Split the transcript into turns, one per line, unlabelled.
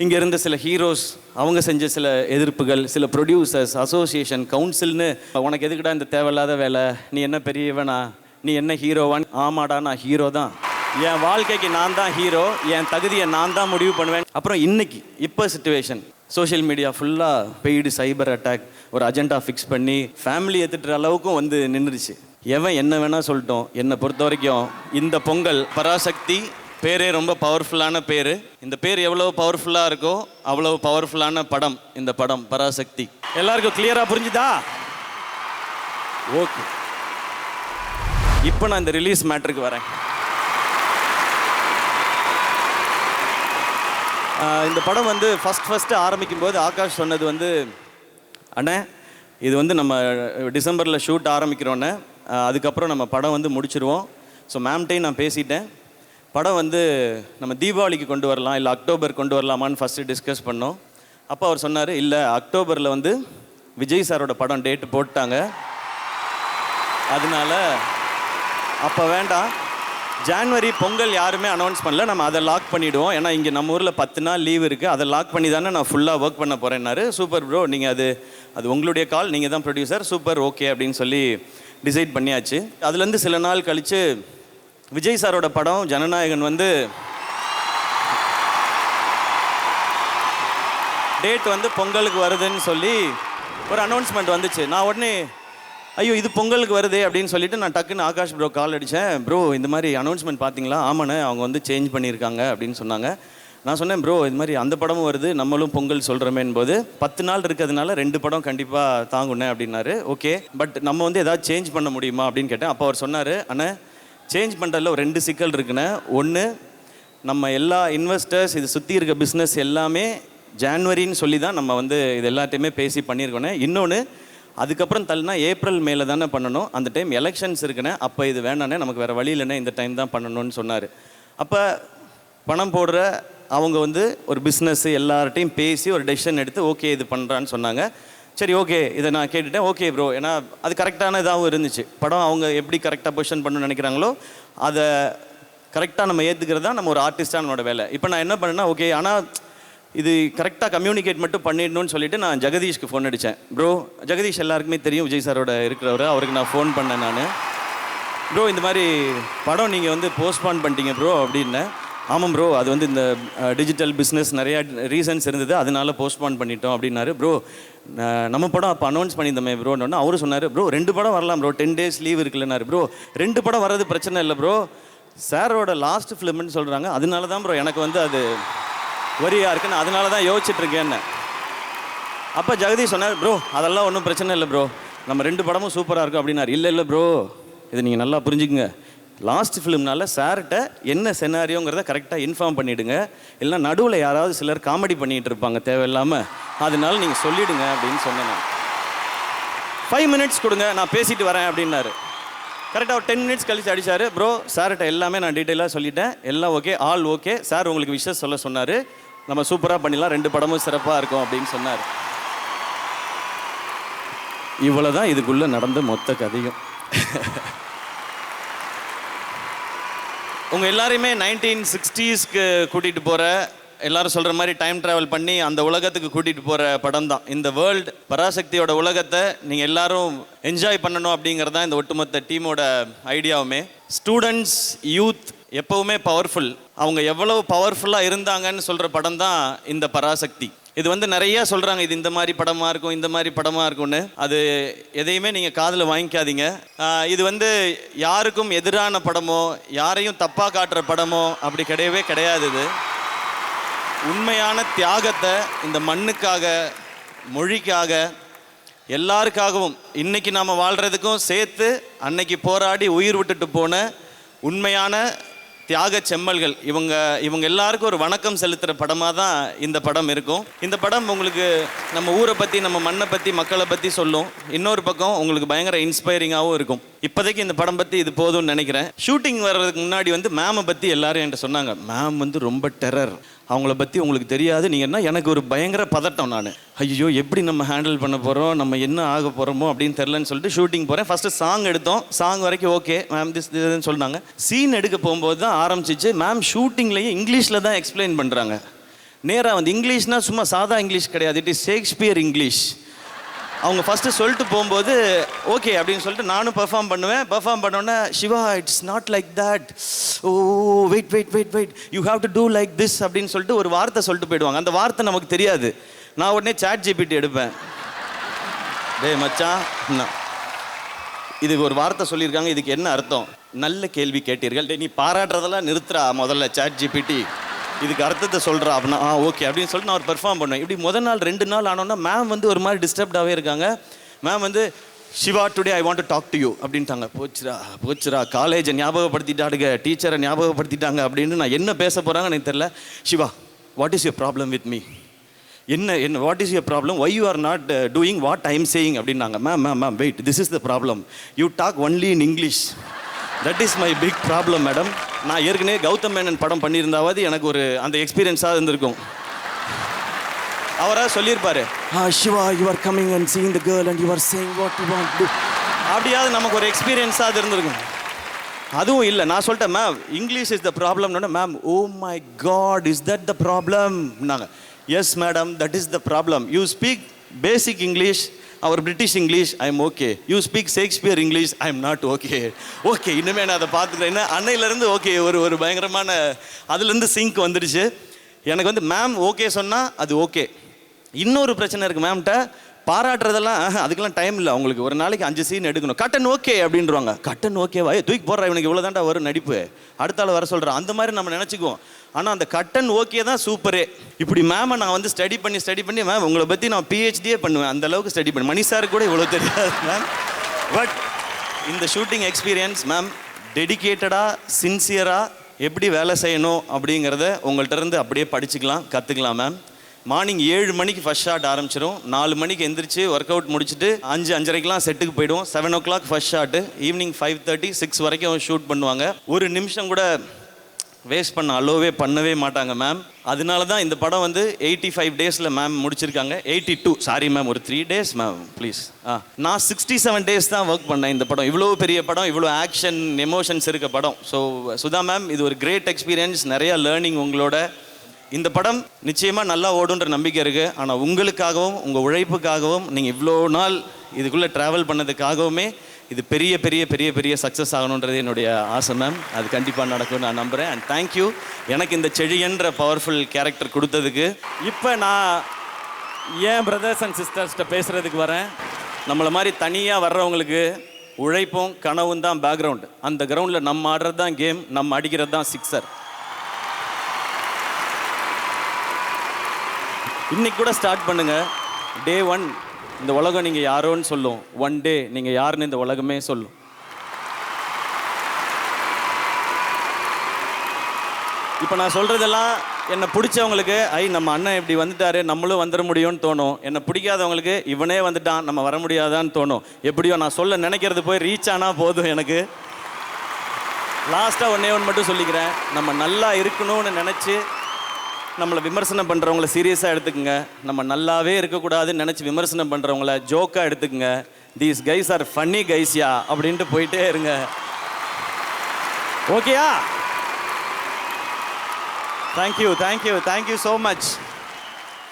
இங்கே இருந்த சில ஹீரோஸ் அவங்க செஞ்ச சில எதிர்ப்புகள் சில ப்ரொடியூசர்ஸ் அசோசியேஷன் கவுன்சில்னு உனக்கு எதுக்குடா இந்த தேவையில்லாத வேலை? நீ என்ன பெரியவனா? நீ என்ன ஹீரோவான் ஆமாடா நான் ஹீரோ தான். என் வாழ்க்கைக்கு நான் தான் ஹீரோ என் தகுதியை நான் தான் முடிவு பண்ணுவேன். அப்புறம் இன்னைக்கு இப்போ சுச்சுவேஷன் சோஷியல் மீடியா ஃபுல்லாக பெய்டு சைபர் அட்டாக் ஒரு அஜெண்டா ஃபிக்ஸ் பண்ணி ஃபேமிலி ஏற்றுற அளவுக்கும் வந்து நின்றுச்சு எவன் என்ன வேணால் சொல்லட்டும். என்னை பொறுத்த வரைக்கும் இந்த பொங்கல் பராசக்தி பேரே ரொம்ப பவர்ஃபுல்லான பேர். இந்த பேர் எவ்வளோ பவர்ஃபுல்லாக இருக்கோ அவ்வளோ பவர்ஃபுல்லான படம் இந்த படம் பராசக்தி. எல்லாருக்கும் கிளியராக புரிஞ்சுதா? ஓகே. இப்போ நான் இந்த ரிலீஸ் மேட்ருக்கு வரேன். இந்த படம் வந்து ஃபஸ்ட் ஃபஸ்ட்டு ஆரம்பிக்கும் போது ஆகாஷ் சொன்னது வந்து அண்ணே இது வந்து நம்ம டிசம்பரில் ஷூட் ஆரம்பிக்கிறோன்னே அதுக்கப்புறம் நம்ம படம் வந்து முடிச்சிருவோம். ஸோ மேம்கிட்டையும் நான் பேசிட்டேன். படம் வந்து நம்ம தீபாவளிக்கு கொண்டு வரலாம் இல்லை அக்டோபர் கொண்டு வரலாமான்னு ஃபஸ்ட்டு டிஸ்கஸ் பண்ணோம். அப்போ அவர் சொன்னார் இல்லை அக்டோபரில் வந்து விஜய் சாரோட படம் டேட்டு போட்டாங்க. அதனால அப்போ வேண்டாம். ஜான்வரி பொங்கல் யாருமே அனௌன்ஸ் பண்ணல நம்ம அதை லாக் பண்ணிவிடுவோம் ஏன்னா இங்கே நம்ம ஊரில் பத்து நாள் லீவ் இருக்குது அதை லாக் பண்ணி தானே நான் ஃபுல்லாக ஒர்க் பண்ண போகிறேன்னாரு சூப்பர் ப்ரோ நீங்கள் அது அது உங்களுடைய கால் நீங்கள் தான் ப்ரொடியூசர் சூப்பர் ஓகே அப்படின்னு சொல்லி டிசைட் பண்ணியாச்சு. அதுலேருந்து சில நாள் கழித்து விஜய் சாரோட படம் ஜனநாயகன் வந்து டேட் வந்து பொங்கலுக்கு வருதுன்னு சொல்லி ஒரு அனௌன்ஸ்மெண்ட் வந்துச்சு. நான் உடனே ஐயோ இது பொங்கலுக்கு வருதே அப்படின்னு சொல்லிட்டு நான் டக்குன்னு ஆகாஷ் ப்ரோ கால் அடித்தேன் ப்ரோ இந்த மாதிரி அனௌன்ஸ்மெண்ட் பார்த்தீங்களா? ஆமாண்ணே அவங்க வந்து சேஞ்ச் பண்ணியிருக்காங்க அப்படின்னு சொன்னாங்க. நான் சொன்னேன் ப்ரோ இது மாதிரி அந்த படமும் வருது நம்மளும் பொங்கல் சொல்கிறோமேன் போது. பத்து நாள் இருக்கிறதுனால ரெண்டு படம் கண்டிப்பாக தாங்குண்ணே அப்படின்னாரு. ஓகே பட் நம்ம வந்து ஏதாவது சேஞ்ச் பண்ண முடியுமா? அப்படின்னு கேட்டேன். அப்போ அவர் சொன்னார் அண்ணே சேஞ்ச் பண்ணுறதுல ஒரு ரெண்டு சிக்கல் இருக்குண்ணே. ஒன்று நம்ம எல்லா இன்வெஸ்டர்ஸ் இது சுற்றி இருக்க பிஸ்னஸ் எல்லாமே ஜான்வரின்னு சொல்லி தான் நம்ம வந்து இது எல்லாத்தையுமே பேசி பண்ணியிருக்கோண்ணே. இன்னொன்று அதுக்கப்புறம் தள்ளினா ஏப்ரல் மேலே தானே பண்ணணும். அந்த டைம் எலெக்ஷன்ஸ் இருக்குண்ணே. அப்போ இது வேணாண்ணே. நமக்கு வேறு வழி இல்லைண்ணே. இந்த டைம் தான் பண்ணணும்னு சொன்னார். அப்போ பணம் போடுற அவங்க வந்து ஒரு பிஸ்னஸ் எல்லார்ட்டையும் பேசி ஒரு டெசிஷன் எடுத்து ஓகே இது பண்ணுறான்னு சொன்னாங்க. சரி ஓகே இதை நான் கேட்டுட்டேன். ஓகே ப்ரோ ஏன்னா அது கரெக்டான இதாகவும் இருந்துச்சு. படம் அவங்க எப்படி கரெக்டாக பொசிஷன் பண்ணணும்னு நினைக்கிறாங்களோ அதை கரெக்டாக நம்ம ஏற்றுக்கிறது தான் நம்ம ஒரு ஆர்டிஸ்டாக நம்மளோட வேலை. இப்போ நான் என்ன பண்ணேன்னா ஓகே ஆனால் இது கரெக்டாக கம்யூனிகேட் மட்டும் பண்ணிடணும்னு சொல்லிட்டு நான் ஜெகதீஷ்க்கு ஃபோன் அடித்தேன் ப்ரோ ஜெகதீஷ் எல்லாருக்குமே தெரியும். விஜய் சாரோட இருக்கிறவர். அவருக்கு நான் ஃபோன் பண்ணேன் நான். ப்ரோ இந்த மாதிரி படம் நீங்கள் வந்து போஸ்ட்பான் பண்ணிட்டீங்க ப்ரோ அப்படின்னேன் ஆமாம் ப்ரோ அது வந்து இந்த டிஜிட்டல் பிஸ்னஸ் நிறையா ரீசன்ஸ் இருந்தது. அதனால போஸ்ட்போன் பண்ணிட்டோம் அப்படின்னாரு. ப்ரோ நம்ம படம் அப்போ அனௌன்ஸ் பண்ணியிருந்தோமே ப்ரோன்னு அவரு சொன்னார் ப்ரோ ரெண்டு படம் வரலாம் ப்ரோ டென் டேஸ் லீவ் இருக்குல்லனாரு ப்ரோ ரெண்டு படம் வர்றது பிரச்சனை இல்லை ப்ரோ சாரோட லாஸ்ட் ஃபிலிம்னு சொல்கிறாங்க அதனால தான் ப்ரோ எனக்கு வந்து அது வரியாக இருக்குன்னு அதனால தான் யோசிச்சுட்ருக்கேன்னு அப்போ ஜெகதீஷ் சொன்னார் ப்ரோ அதெல்லாம் ஒன்றும் பிரச்சனை இல்லை ப்ரோ நம்ம ரெண்டு படமும் சூப்பராக இருக்கும் அப்படின்னாரு. இல்லை இல்லை ப்ரோ இது நீங்கள் நல்லா புரிஞ்சுக்குங்க. லாஸ்ட் ஃபிலிம்னால சார்கிட்ட என்ன செனாரியோங்கிறத கரெக்டாக இன்ஃபார்ம் பண்ணிவிடுங்க இல்லைன்னா நடுவில் யாராவது சிலர் காமெடி பண்ணிகிட்டு இருப்பாங்க தேவையில்லாமல் அதனால நீங்கள் சொல்லிவிடுங்க அப்படின்னு சொன்னேன் ஃபைவ் மினிட்ஸ் கொடுங்க நான் பேசிட்டு வரேன் அப்படின்னாரு. கரெக்டாக ஒரு டென் மினிட்ஸ் கழிச்சு அடித்தார் ப்ரோ சார்கிட்ட எல்லாமே நான் டீட்டெயிலாக சொல்லிட்டேன். எல்லாம் ஓகே ஆல் ஓகே சார் உங்களுக்கு விஷயம் சொல்ல சொன்னார். நம்ம சூப்பராக பண்ணிடலாம். ரெண்டு படமும் சிறப்பாக இருக்கும் அப்படின்னு சொன்னார். இவ்வளோ தான் இதுக்குள்ளே நடந்த மொத்த கதையும். உங்கள் எல்லாரையுமே நைன்டீன் சிக்ஸ்டீஸ்க்கு கூட்டிகிட்டு போகிற எல்லாரும் சொல்கிற மாதிரி டைம் ட்ராவல் பண்ணி அந்த உலகத்துக்கு கூட்டிகிட்டு போகிற படம் தான். இந்த வேர்ல்டு பராசக்தியோட உலகத்தை நீங்கள் எல்லாரும் என்ஜாய் பண்ணணும் அப்படிங்கிறது தான் இந்த ஒட்டுமொத்த டீமோட ஐடியாவுமே ஸ்டூடெண்ட்ஸ் யூத் எப்போவுமே பவர்ஃபுல் அவங்க எவ்வளவு பவர்ஃபுல்லாக இருந்தாங்கன்னு சொல்கிற படம் தான் இந்த பராசக்தி. இது வந்து நிறையா சொல்கிறாங்க இது இந்த மாதிரி படமாக இருக்கும் இந்த மாதிரி படமாக இருக்கும்னு. அது எதையுமே நீங்கள் காதில் வாங்கிக்காதீங்க. இது வந்து யாருக்கும் எதிரான படமோ யாரையும் தப்பாக காட்டுற படமோ அப்படி கிடையவே கிடையாது இது. உண்மையான தியாகத்தை இந்த மண்ணுக்காக மொழிக்காக எல்லாருக்காகவும் இன்னைக்கு நாம் வாழ்கிறதுக்கும் சேர்த்து அன்னைக்கு போராடி உயிர் விட்டுட்டு போன உண்மையான தியாக செம்மல்கள். இவங்க இவங்க எல்லாருக்கும் ஒரு வணக்கம் செலுத்துகிற படமாக தான் இந்த படம் இருக்கும். இந்த படம் உங்களுக்கு நம்ம ஊரை பற்றி நம்ம மண்ணை பற்றி மக்களை பற்றி சொல்லும். இன்னொரு பக்கம் உங்களுக்கு பயங்கர இன்ஸ்பைரிங்காகவும் இருக்கும். இப்போதைக்கு இந்த படம் பற்றி இது போதும்னு நினைக்கிறேன். ஷூட்டிங் வர்றதுக்கு முன்னாடி வந்து மேமை பற்றி எல்லாரும் என்கிட்ட சொன்னாங்க. மேம் வந்து ரொம்ப டெரர் அவங்கள பற்றி உங்களுக்கு தெரியாது. நீங்கள் என்ன? எனக்கு ஒரு பயங்கர பதட்டம் நான். ஐயோ எப்படி நம்ம ஹேண்டில் பண்ண போகிறோம் நம்ம என்ன ஆக போகிறோமோ அப்படின்னு தெரிலன்னு சொல்லிட்டு ஷூட்டிங் போகிறேன் ஃபஸ்ட்டு சாங் எடுத்தோம். சாங் வரைக்கும் ஓகே மேம் திஸ் இதுன்னு சொன்னாங்க. சீன் எடுக்க போகும்போது தான் ஆரம்பிச்சிச்சு. மேம் ஷூட்டிங்லேயே இங்கிலீஷில் தான் எக்ஸ்பிளைன் பண்ணுறாங்க நேராக வந்து இங்கிலீஷ்னால் சும்மா சாதா இங்கிலீஷ் கிடையாது. இட் இஸ் ஷேக்ஸ்பியர் இங்கிலீஷ் அவங்க ஃபஸ்ட்டு சொல்லிட்டு போகும்போது ஓகே அப்படின்னு சொல்லிட்டு நானும் பெர்ஃபார்ம் பண்ணுவேன். பெர்ஃபார்ம் பண்ணோன்னே Siva it's not like that oh wait wait wait wait you have to do like this அப்படின்னு சொல்லிட்டு ஒரு வார்த்தை சொல்லிட்டு போயிடுவாங்க. அந்த வார்த்தை நமக்கு தெரியாது. நான் உடனே சாட் ஜிபிடி எடுப்பேன். டேய் மச்சான் இதுக்கு ஒரு வார்த்தை சொல்லியிருக்காங்க. இதுக்கு என்ன அர்த்தம்? நல்ல கேள்வி கேட்டீர்கள். டே நீ பாராட்டுறதெல்லாம் நிறுத்துறா முதல்ல சாட் ஜிபிடி இதுக்கு அர்த்தத்தை சொல்கிறா அப்படின்னா ஆ ஓகே அப்படின்னு சொல்லிட்டு நான் ஒரு பெர்ஃபார்ம் பண்ணுவேன். இப்படி முதல் நாள் ரெண்டு நாள் ஆனோன்னா மேம் வந்து ஒரு மாதிரி டிஸ்டர்ப்டாகவே இருக்காங்க. மேம் வந்து Siva today I want to talk to you அப்படின்ட்டாங்க. போச்சுரா போச்சுரா காலேஜை ஞாபகப்படுத்திட்டாடுங்க டீச்சரை ஞாபகப்படுத்திட்டாங்க. அப்படின்னு நான் என்ன பேச போகிறாங்கன்னு எனக்கு தெரில Siva what is your problem with me என்ன என்ன what is your problem why you are not doing what I am saying அப்படின்னாங்க. Ma'am ma'am ma'am wait this is the problem you talk only in English that is my big problem madam நான் ஏற்கனவே கௌதம் மேனன் படம் பண்ணியிருந்தாவது எனக்கு ஒரு அந்த எக்ஸ்பீரியன்ஸாக இருந்திருக்கும். அவராக சொல்லியிருப்பாரு. ஆ Siva you are coming and seeing the girl and you are saying what you want to அப்படியாவது நமக்கு ஒரு எக்ஸ்பீரியன்ஸாக அது இருந்திருக்கும். அதுவும் இல்லை நான் சொல்லிட்டேன் மேம் இங்கிலீஷ் இஸ் த ப்ராப்ளம்னு ma'am oh my God is that the ப்ராப்ளம்னாங்க yes madam that is the problem you speak basic English our British English I am okay you speak Shakespeare English I am not okay okay இன்னுமே நான் அதை பார்த்துக்கிறேன். என்ன அன்னையிலேருந்து okay ஒரு ஒரு பயங்கரமான அதுலேருந்து சிங்க் வந்துடுச்சு. எனக்கு வந்து மேம் ஓகே சொன்னால் அது ஓகே இன்னொரு பிரச்சனை இருக்குது மேம்கிட்ட பாராட்டுறதெல்லாம் அதுக்கெல்லாம் டைம் இல்லை. அவங்களுக்கு ஒரு நாளைக்கு அஞ்சு சீன் எடுக்கணும். கட்டன் ஓகே அப்படின்றவாங்க. கட்டன் ஓகேவா தூக்கி போடுற இவனுக்கு இவ்வளோ தாண்டா வரும் நடிப்பு. அடுத்த ஆள் வர சொல்கிறான் அந்த மாதிரி நம்ம நினச்சிக்குவோம். ஆனால் அந்த கட்டன் ஓகே தான் சூப்பரே இப்படி மேமை நான் வந்து ஸ்டடி பண்ணி ஸ்டடி பண்ணி மேம் உங்களை பற்றி நான் பிஹெச்டியே பண்ணுவேன். அந்த அளவுக்கு ஸ்டடி பண்ணி. மணி சார் கூட இவ்வளோ தெரியாது மேம் பட் இந்த ஷூட்டிங் எக்ஸ்பீரியன்ஸ் மேம் டெடிகேட்டடாக சின்சியராக எப்படி வேலை செய்யணும் அப்படிங்கிறத உங்கள்கிட்ட இருந்து அப்படியே படிச்சுக்கலாம் கற்றுக்கலாம் மேம் மார்னிங் ஏழு மணிக்கு ஃபர்ஸ்ட் ஷாட் ஆரம்பிச்சிடும் நாலு மணிக்கு எந்திரிச்சு ஒர்க் அவுட் முடிச்சுட்டு அஞ்சு அஞ்சரைக்கெலாம் செட்டுக்கு போயிடும் seven o'clock first shot evening five thirty six வரைக்கும் ஷூட் பண்ணுவாங்க. ஒரு நிமிஷம் கூட வேஸ்ட் பண்ண அலோவே பண்ணவே மாட்டாங்க மேம் அதனால தான் இந்த படம் வந்து எயிட்டி ஃபைவ் டேஸில் மேம் முடிச்சிருக்காங்க. எயிட்டி டூ சாரி மேம் ஒரு த்ரீ டேஸ் மேம் ப்ளீஸ் ஆ. நான் சிக்ஸ்டி செவன் டேஸ் தான் ஒர்க் பண்ணேன் இந்த படம். இவ்வளோ பெரிய படம் இவ்வளோ ஆக்ஷன் எமோஷன்ஸ் இருக்க படம். ஸோ சுதா மேம் இது ஒரு கிரேட் எக்ஸ்பீரியன்ஸ் நிறையா லேர்னிங் உங்களோட. இந்த படம் நிச்சயமாக நல்லா ஓடுன்ற நம்பிக்கை இருக்குது ஆனால் உங்களுக்காகவும் உங்கள் உழைப்புக்காகவும் நீங்கள் இவ்வளோ நாள் இதுக்குள்ளே ட்ராவல் பண்ணதுக்காகவுமே இது பெரிய பெரிய பெரிய பெரிய சக்ஸஸ் ஆகணுன்றது என்னுடைய ஆசை மேம் அது கண்டிப்பாக நடக்கும் நான் நம்புகிறேன் அண்ட் தேங்க்யூ எனக்கு இந்த செழியன்ற பவர்ஃபுல் கேரக்டர் கொடுத்ததுக்கு இப்போ நான் ஏன் பிரதர்ஸ் அண்ட் சிஸ்டர்ஸ்கிட்ட பேசுகிறதுக்கு வரேன். நம்மளை மாதிரி தனியாக வர்றவங்களுக்கு உழைப்பும் கனவும் தான் பேக்ரவுண்ட் அந்த கிரவுண்டில் நம்ம ஆடுறது தான் கேம் நம்ம அடிக்கிறது தான் சிக்ஸர் இன்னைக்கு கூட ஸ்டார்ட் பண்ணுங்க. டே ஒன் இந்த உலகம் நீங்கள் யாரோன்னு சொல்லும். ஒன் டே நீங்கள் யாருன்னு இந்த உலகமே சொல்லும். இப்போ நான் சொல்கிறதெல்லாம் என்னை பிடிச்சவங்களுக்கு ஐ நம்ம அண்ணன் இப்படி வந்துட்டாரு நம்மளும் வந்துட முடியும்னு தோணும். என்னை பிடிக்காதவங்களுக்கு இவனே வந்துட்டான் நம்ம வர முடியாதான்னு தோணும். எப்படியோ நான் சொல்ல நினைக்கிறது போய் ரீச் ஆனால் போதும் எனக்கு. லாஸ்ட்டாக ஒன்றே ஒன்று மட்டும் சொல்லிக்கிறேன். நம்ம நல்லா இருக்கணும்னு நினச்சி நம்மளை விமர்சனம் பண்ணுறவங்கள சீரியஸாக எடுத்துக்கோங்க. நம்ம நல்லாவே இருக்கக்கூடாதுன்னு நினச்சி விமர்சனம் பண்ணுறவங்கள ஜோக்காக எடுத்துக்கோங்க. தீஸ் கைஸ் ஆர் ஃபன்னி கைஸ்யா அப்படின்ட்டு போயிட்டே இருங்க. ஓகேயா thank you thank you thank you so much